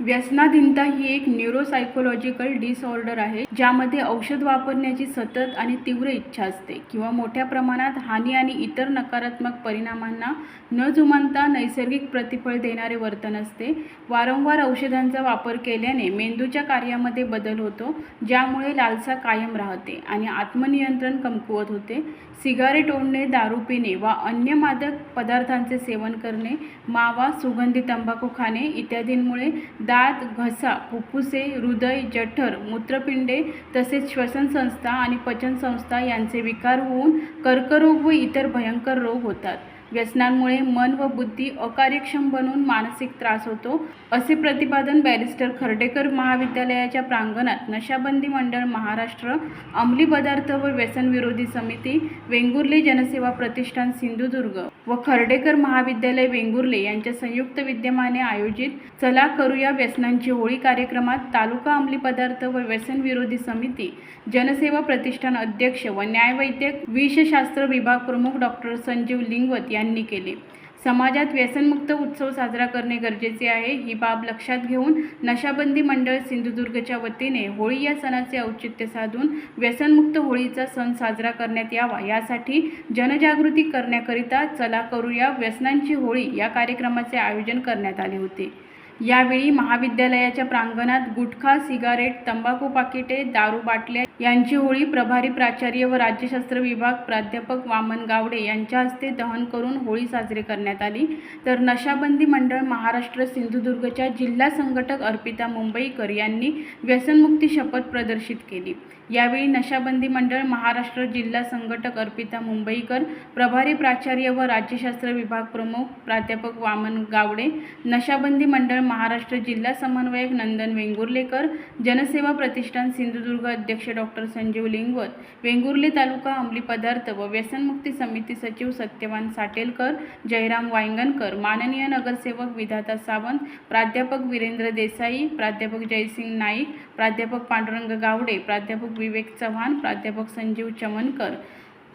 व्यसनाधीनता ही एक न्यूरोसायकोलॉजिकल डिसऑर्डर आहे ज्यामध्ये औषध वापरण्याची सतत आणि तीव्र इच्छा असते किंवा मोठ्या प्रमाणात हानी आणि इतर नकारात्मक परिणामांना न जुमानता नैसर्गिक प्रतिफळ देणारे वर्तन असते. वारंवार औषधांचा वापर केल्याने मेंदूच्या कार्यामध्ये बदल होतो ज्यामुळे लालसा कायम राहते आणि आत्मनियंत्रण कमकुवत होते. सिगारेट ओढणे दारू पिणे वा अन्य मादक पदार्थांचे सेवन करणे मावा सुगंधी तंबाखू खाणे इत्यादींमुळे दात घसा फुफ्फुसे हृदय जठर मूत्रपिंडे तसेच श्वसनसंस्था आणि पचनसंस्था यांचे विकार होऊन कर्करोग व इतर भयंकर रोग होतात. व्यसनांमुळे मन व बुद्धी अकार्यक्षम बनून मानसिक त्रास होतो असे प्रतिपादन बॅरिस्टर खर्डेकर महाविद्यालयाच्या प्रांगणात नशाबंदी मंडळ महाराष्ट्र अंमली पदार्थ व व्यसनविरोधी समिती वेंगुर्ले जनसेवा प्रतिष्ठान सिंधुदुर्ग. व खर्डेकर महाविद्यालय वेंगुर्ले यांच्या संयुक्त विद्यमाने आयोजित चला करूया व्यसनांची होळी कार्यक्रमात तालुका अंमली पदार्थ व व्यसन विरोधी समिती जनसेवा प्रतिष्ठान अध्यक्ष व न्यायवैद्यक विषशास्त्र विभाग प्रमुख डॉक्टर संजीव लिंगवत यांनी केले. समाजात व्यसनमुक्त उत्सव साजरा करणे गरजेचे आहे ही बाब लक्षात घेऊन नशाबंदी मंडळ सिंधुदुर्गच्या वतीने होळी या सणाचे औचित्य साधून व्यसनमुक्त होळीचा सण साजरा करण्यात यावा यासाठी जनजागृती करण्याकरिता चला करूया व्यसनांची होळी या कार्यक्रमाचे आयोजन करण्यात आले होते. यावेळी महाविद्यालयाच्या प्रांगणात गुटखा सिगारेट तंबाखू पाकिटे दारू बाटल्या यांची होळी प्रभारी प्राचार्य व राज्यशास्त्र विभाग प्राध्यापक वामन गावडे यांच्या हस्ते दहन करून होळी साजरी करण्यात आली. तर नशाबंदी मंडळ महाराष्ट्र सिंधुदुर्गच्या जिल्हा संघटक अर्पिता मुंबईकर यांनी व्यसनमुक्ती शपथ प्रदर्शित केली. यावेळी नशाबंदी मंडळ महाराष्ट्र जिल्हा संघटक अर्पिता मुंबईकर प्रभारी प्राचार्य व राज्यशास्त्र विभाग प्रमुख प्राध्यापक वामन गावडे नशाबंदी मंडळ महाराष्ट्र जिल्हा समन्वयक नंदन वेंगुर्लेकर जनसेवा प्रतिष्ठान सिंधुदुर्ग अध्यक्ष डॉ. डॉक्टर संजीव लिंगवत वेंगुर्ले तालुका अंमली पदार्थ व व्यसनमुक्ती समिती सचिव सत्यवान साटेलकर जयराम वायंगणकर माननीय नगरसेवक विधाता सावंत प्राध्यापक वीरेंद्र देसाई प्राध्यापक जयसिंग नाईक प्राध्यापक पांडुरंग गावडे प्राध्यापक विवेक चव्हाण प्राध्यापक संजीव चमनकर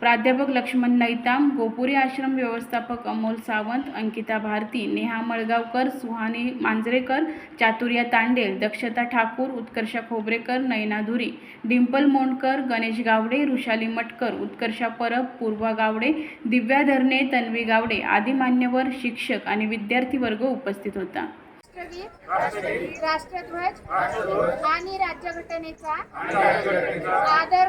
प्राध्यापक लक्ष्मण नैताम गोपुरी आश्रम व्यवस्थापक अमोल सावंत अंकिता भारती नेहा मळगावकर सुहानी मांजरेकर चातुर्या तांडेल दक्षता ठाकूर उत्कर्षा खोबरेकर नयना धुरी डिंपल मोंडकर गणेश गावडे ऋषाली मटकर उत्कर्षा परब पूर्वा गावडे दिव्या धरणे तन्वी गावडे आदी मान्यवर शिक्षक आणि विद्यार्थी वर्ग उपस्थित होता. राष्ट्रगीत राष्ट्रध्वज आणि राज्यघटनेचा आदर